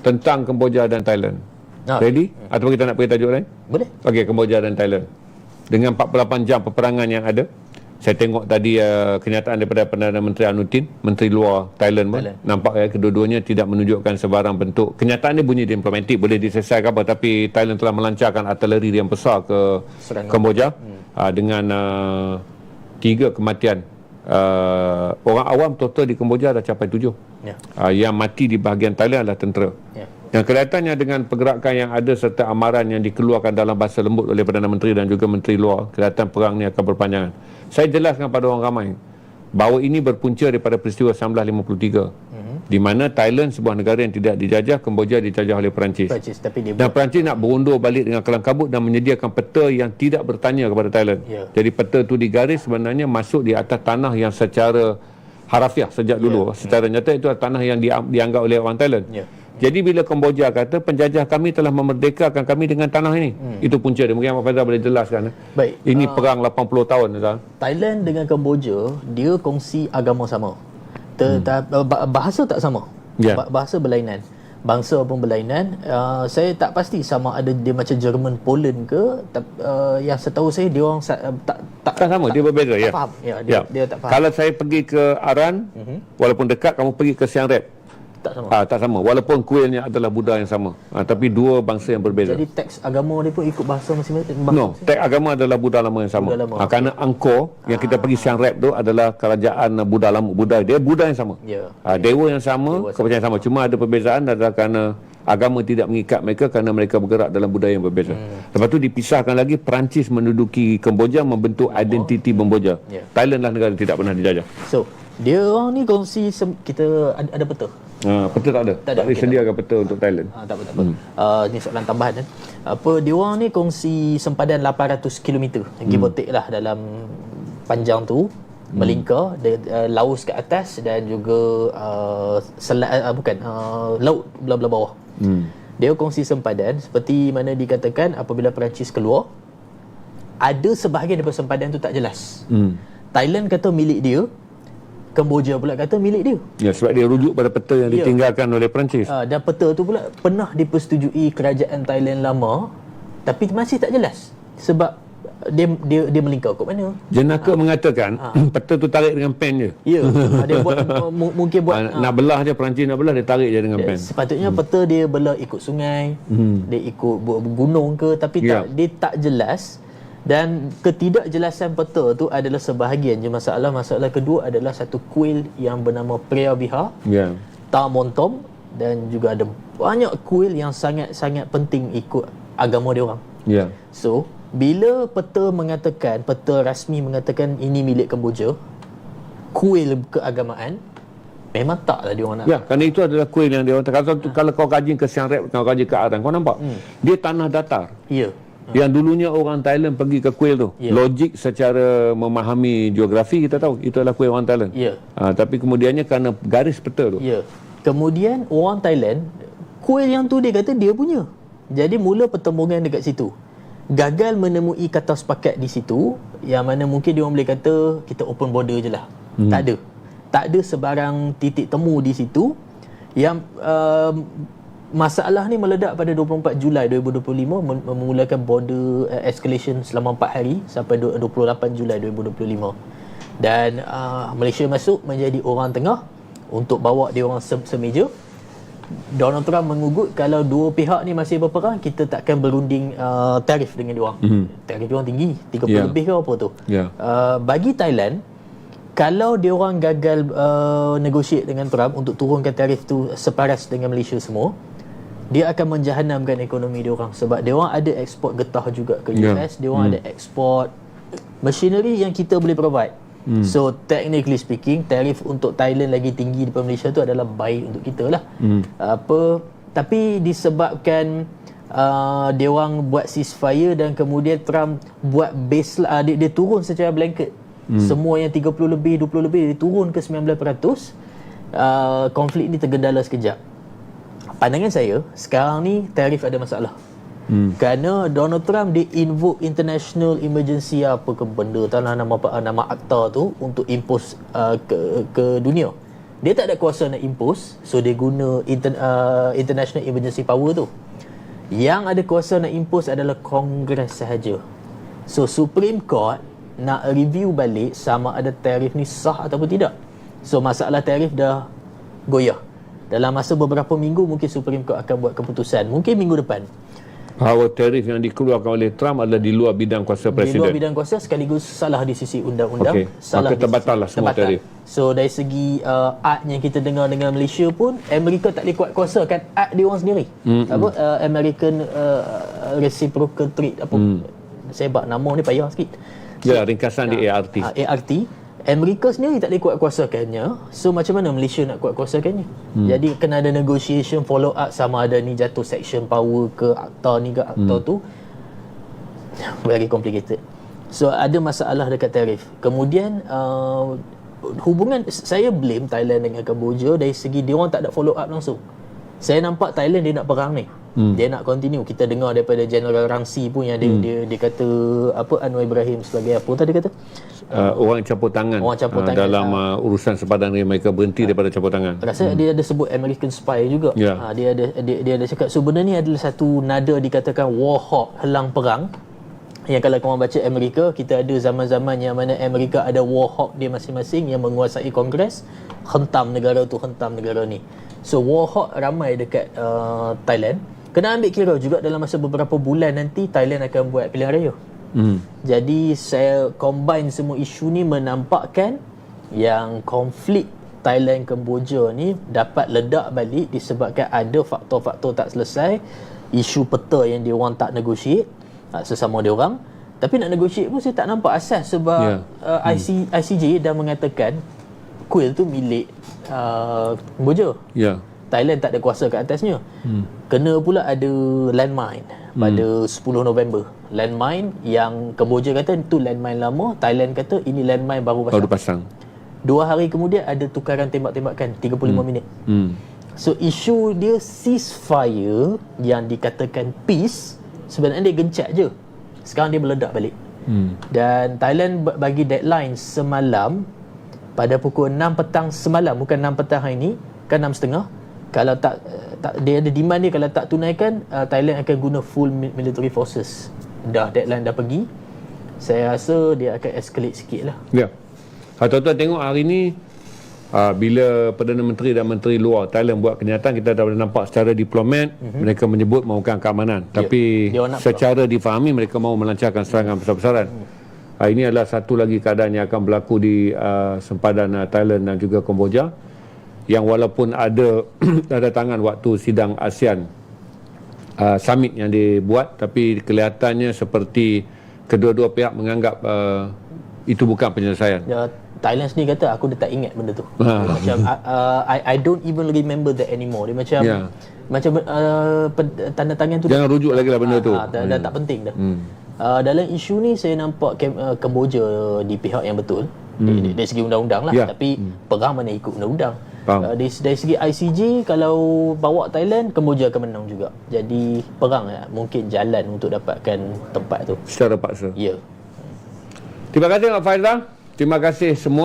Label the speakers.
Speaker 1: tentang Kemboja dan Thailand.
Speaker 2: Ah.
Speaker 1: Ready? Atau kita nak pergi tajuk lain?
Speaker 2: Boleh.
Speaker 1: Okey, Kemboja dan Thailand. Dengan 48 jam peperangan yang ada, saya tengok tadi uh, kenyataan daripada Perdana Menteri Anutin, Menteri Luar Thailand pun,
Speaker 2: Thailand.
Speaker 1: nampak ya kedua-duanya tidak menunjukkan sebarang bentuk. Kenyataan dia bunyi diplomatik, boleh diselesaikan apa, tapi Thailand telah melancarkan artileri yang besar ke
Speaker 2: Serangan.
Speaker 1: Kemboja hmm. uh, dengan uh, tiga kematian. Uh, orang awam total di Kemboja dah capai tujuh.
Speaker 2: Ya.
Speaker 1: Uh, yang mati di bahagian Thailand adalah tentera.
Speaker 2: Ya.
Speaker 1: Yang kelihatannya dengan pergerakan yang ada serta amaran yang dikeluarkan dalam bahasa lembut oleh Perdana Menteri dan juga Menteri Luar, kelihatan perang ini akan berpanjangan. Saya jelaskan pada orang ramai bahawa ini berpunca daripada peristiwa 1953 mm-hmm. Di mana Thailand sebuah negara yang tidak dijajah, Kemboja dijajah oleh Perancis.
Speaker 2: Perancis tapi dia
Speaker 1: Dan Perancis nak berundur balik dengan kelang kabut dan menyediakan peta yang tidak bertanya kepada Thailand.
Speaker 2: Ya.
Speaker 1: Jadi peta itu digaris sebenarnya masuk di atas tanah yang secara harafiah sejak dulu. Secara nyata itu adalah tanah yang dia- dianggap oleh orang Thailand.
Speaker 2: Ya.
Speaker 1: Jadi bila Kemboja kata penjajah kami telah memerdekakan kami dengan tanah ini. Hmm. Itu punca dia. Mungkin Abang Faizal boleh jelaskan. eh.
Speaker 2: Baik.
Speaker 1: Ini perang 80 tahun. Tuan.
Speaker 2: Thailand dengan Kemboja dia kongsi agama sama. Tetapi hmm. bahasa tak sama. Ba- Bahasa berlainan. Bangsa pun berlainan. Uh, saya tak pasti sama ada dia macam Jerman Poland ke tap- uh, yang setahu saya dia orang uh, tak tak
Speaker 1: Tak sama, dia berbeza.
Speaker 2: tak
Speaker 1: ya.
Speaker 2: faham. Ya, dia, dia tak faham.
Speaker 1: Kalau saya pergi ke Aran, walaupun dekat, kamu pergi ke Siang Rep.
Speaker 2: tak sama.
Speaker 1: Ah, tak sama. Walaupun kuilnya adalah Buddha yang sama. Ah, tapi dua bangsa yang berbeza.
Speaker 2: Jadi teks agama dia pun ikut bahasa masing-masing. bahasa
Speaker 1: No, teks agama adalah Buddha lama yang sama.
Speaker 2: Buddha lama,
Speaker 1: Ha, kerana Angkor yang kita pergi Siang Rep tu adalah kerajaan Buddha lama. Buddha dia Buddha yang sama.
Speaker 2: Ya.
Speaker 1: Ha, dewa yang sama,
Speaker 2: Dewa
Speaker 1: kepercayaan sama. Cuma ada perbezaan adalah kerana agama tidak mengikat mereka kerana mereka bergerak dalam budaya yang berbeza. Hmm. Lepas tu dipisahkan lagi Perancis menduduki Kemboja membentuk identiti Kemboja.
Speaker 2: Ya.
Speaker 1: Thailand lah negara yang tidak pernah dijajah.
Speaker 2: So, dia orang ni kongsi sem- kita ada, ada peta.
Speaker 1: Ha, peta tak ada.
Speaker 2: Tak ada,
Speaker 1: boleh
Speaker 2: okey,
Speaker 1: sediakan peta untuk Thailand.
Speaker 2: Ha, tak apa tak apa. Hmm. Uh, ni soalan tambahan kan. Apa dia orang ni kongsi sempadan 800 km. Give or take lah dalam panjang tu melingkar dari uh, Laos ke atas dan juga uh, selat uh, bukan uh, laut belah-belah bawah.
Speaker 1: Hmm.
Speaker 2: Dia kongsi sempadan seperti mana dikatakan apabila Perancis keluar ada sebahagian daripada sempadan tu tak jelas.
Speaker 1: Hmm.
Speaker 2: Thailand kata milik dia, Kemboja pula kata milik dia.
Speaker 1: Ya, sebab dia rujuk pada peta yang
Speaker 2: Ya.
Speaker 1: ditinggalkan oleh Perancis.
Speaker 2: Uh, dan peta tu pula pernah dipersetujui kerajaan Thailand lama tapi masih tak jelas sebab dia dia dia melingkar kat mana.
Speaker 1: Jenaka mengatakan peta tu tarik dengan pen je.
Speaker 2: Ya, dia buat mu- mungkin buat
Speaker 1: Ah, nak belah je Perancis nak belah dia tarik je dengan
Speaker 2: Ya,
Speaker 1: pen.
Speaker 2: sepatutnya peta dia belah ikut sungai, dia ikut gunung ke tapi
Speaker 1: Ya.
Speaker 2: tak dia tak jelas dan ketidakjelasan peta tu adalah sebahagian je masalah. Masalah kedua adalah satu kuil yang bernama Preah Bihar,
Speaker 1: Ya.
Speaker 2: Ta Montom dan juga ada banyak kuil yang sangat-sangat penting ikut agama dia orang.
Speaker 1: Ya.
Speaker 2: So, bila peta mengatakan, peta rasmi mengatakan ini milik Kemboja, kuil keagamaan memang taklah dia orang nak.
Speaker 1: Ya, kerana itu adalah kuil yang dia orang kalau, kalau kau kaji ke Siang Rep, kau kaji ke Aran, kau nampak?
Speaker 2: Hmm.
Speaker 1: Dia tanah datar.
Speaker 2: Ya.
Speaker 1: Yang dulunya orang Thailand pergi ke kuil tu.
Speaker 2: Ya.
Speaker 1: Logik secara memahami geografi kita tahu itu adalah kuil orang Thailand.
Speaker 2: Ya.
Speaker 1: Ha, tapi kemudiannya kerana garis peta tu.
Speaker 2: Ya. Kemudian orang Thailand, kuil yang tu dia kata dia punya. Jadi mula pertembungan dekat situ. Gagal menemui kata sepakat di situ yang mana mungkin dia orang boleh kata kita open border je lah. Hmm. Tak ada. Tak ada sebarang titik temu di situ yang uh, masalah ni meledak pada 24 Julai 2025 mem- memulakan border uh, escalation selama 4 hari sampai du- 28 Julai 2025 dan uh, Malaysia masuk menjadi orang tengah untuk bawa dia orang se- semeja Donald Trump mengugut kalau dua pihak ni masih berperang kita takkan berunding uh, tarif dengan dia orang. Mm. Tarif dia orang tinggi 30
Speaker 1: Ya.
Speaker 2: lebih ke apa tu.
Speaker 1: Ya.
Speaker 2: Uh, bagi Thailand kalau dia orang gagal uh, negotiate dengan Trump untuk turunkan tarif tu separas dengan Malaysia semua dia akan menjahanamkan ekonomi dia orang sebab dia orang ada ekspor getah juga ke
Speaker 1: Ya.
Speaker 2: US, dia orang ada ekspor machinery yang kita boleh provide. Hmm. So technically speaking, tarif untuk Thailand lagi tinggi daripada Malaysia tu adalah baik untuk kita lah. Hmm. Apa tapi disebabkan uh, dia orang buat ceasefire dan kemudian Trump buat base uh, dia, dia turun secara blanket. Hmm. Semua yang 30 lebih, 20 lebih dia turun ke 19%. Uh, konflik ni tergendala sekejap. Pandangan saya, sekarang ni tarif ada masalah. Hmm. Kerana Donald Trump dia invoke international emergency apa ke benda tak lah nama apa nama akta tu untuk impose uh, ke ke dunia. dia tak ada kuasa nak impose so dia guna inter, uh, international emergency power tu yang ada kuasa nak impose adalah Kongres sahaja so Supreme Court nak review balik sama ada tarif ni sah ataupun tidak so masalah tarif dah goyah dalam masa beberapa minggu mungkin Supreme Court akan buat keputusan mungkin minggu depan
Speaker 1: Power tarif yang dikeluarkan oleh Trump adalah di luar bidang kuasa
Speaker 2: di luar
Speaker 1: presiden.
Speaker 2: bidang kuasa sekaligus salah di sisi undang-undang
Speaker 1: Okey.
Speaker 2: salah
Speaker 1: Maka terbatal
Speaker 2: sisi-
Speaker 1: lah semua
Speaker 2: terbatal.
Speaker 1: tarif.
Speaker 2: so dari segi uh, art yang kita dengar dengan Malaysia pun Amerika tak boleh kuat kuasa kan art dia orang sendiri mm apa uh, American uh, reciprocal trade apa
Speaker 1: Mm.
Speaker 2: saya bak nama ni payah sikit
Speaker 1: Ya, ringkasan di ART.
Speaker 2: uh, ART Amerika sendiri tak boleh kuat kuasakannya so macam mana Malaysia nak kuat kuasakannya hmm. jadi kena ada negotiation follow up sama ada ni jatuh section power ke akta ni ke akta hmm. tu. Very complicated. So ada masalah dekat tarif. Kemudian uh, hubungan saya blame Thailand dengan Cambodia dari segi dia orang tak ada follow up langsung. Saya nampak Thailand dia nak perang ni hmm. dia nak continue kita dengar daripada General Rangsi pun yang dia, hmm. dia dia kata apa Anwar Ibrahim sebagai apa tadi kata
Speaker 1: Uh, orang campur tangan,
Speaker 2: Orang campur
Speaker 1: uh,
Speaker 2: tangan,
Speaker 1: dalam uh, urusan sepadan dengan mereka berhenti daripada campur tangan.
Speaker 2: Rasa hmm. dia ada sebut American Spy juga.
Speaker 1: Ya.
Speaker 2: Ha, dia ada dia, dia ada cakap so benda ni adalah satu nada dikatakan war hawk helang perang. Yang kalau korang baca Amerika, kita ada zaman-zaman yang mana Amerika ada war hawk dia masing-masing yang menguasai Kongres, hentam negara tu, hentam negara ni. So war hawk ramai dekat uh, Thailand. Kena ambil kira juga dalam masa beberapa bulan nanti Thailand akan buat pilihan raya.
Speaker 1: Hmm.
Speaker 2: Jadi saya combine semua isu ni menampakkan yang konflik Thailand Kemboja ni dapat ledak balik disebabkan ada faktor-faktor tak selesai, isu peta yang dia orang tak negotiate uh, sesama dia orang. Tapi nak negotiate pun saya tak nampak asas sebab yeah. uh, IC, ICJ dah mengatakan kuil tu milik uh, Kemboja.
Speaker 1: Ya.
Speaker 2: Thailand tak ada kuasa kat atasnya. Hmm. Kena pula ada landmine pada 10 November. Landmine yang Kemboja kata itu landmine lama, Thailand kata ini landmine baru pasang.
Speaker 1: Baru pasang.
Speaker 2: Dua hari kemudian ada tukaran tembak-tembakan 35 hmm. minit.
Speaker 1: Hmm.
Speaker 2: So isu dia ceasefire yang dikatakan peace sebenarnya dia gencet je. Sekarang dia meledak balik.
Speaker 1: Hmm.
Speaker 2: Dan Thailand ba- bagi deadline semalam pada pukul 6 petang semalam bukan 6 petang hari ni kan 6 setengah kalau tak tak dia ada demand dia kalau tak tunaikan uh, Thailand akan guna full mi- military forces. Dah deadline dah pergi. Saya rasa dia akan escalate sikit lah.
Speaker 1: Ya. Ha, tuan-tuan tengok hari ni uh, bila Perdana Menteri dan Menteri Luar Thailand buat kenyataan kita dah boleh nampak secara diplomat mm-hmm. mereka menyebut mahukan keamanan. Tapi
Speaker 2: Dia orang nak
Speaker 1: secara difahami mereka mahu melancarkan serangan besar-besaran. Uh, ini adalah satu lagi keadaan yang akan berlaku di uh, sempadan uh, Thailand dan juga Kemboja yang walaupun ada ada tangan waktu sidang ASEAN uh, summit yang dibuat tapi kelihatannya seperti kedua-dua pihak menganggap uh, itu bukan penyelesaian.
Speaker 2: ya, Thailand sendiri kata aku dah tak ingat benda tu
Speaker 1: Ha.
Speaker 2: Dia macam uh, I, I don't even remember that anymore dia macam
Speaker 1: Ya.
Speaker 2: macam uh, tanda tangan tu
Speaker 1: Jangan rujuk lagi lah benda tu.
Speaker 2: Ah, dah, dah tak penting dah. Hmm. Uh, dalam isu ni saya nampak Kem, uh, Kemboja di pihak yang betul. Hmm. Dari, dari segi undang-undang lah.
Speaker 1: Ya.
Speaker 2: Tapi hmm. perang mana ikut undang-undang.
Speaker 1: Faham.
Speaker 2: Uh, dari, dari segi ICJ kalau bawa Thailand Kemboja akan menang juga. Jadi perang uh, mungkin jalan untuk dapatkan tempat tu.
Speaker 1: Secara paksa.
Speaker 2: Ya. Yeah.
Speaker 1: Terima kasih Pak Faizal. Terima kasih semua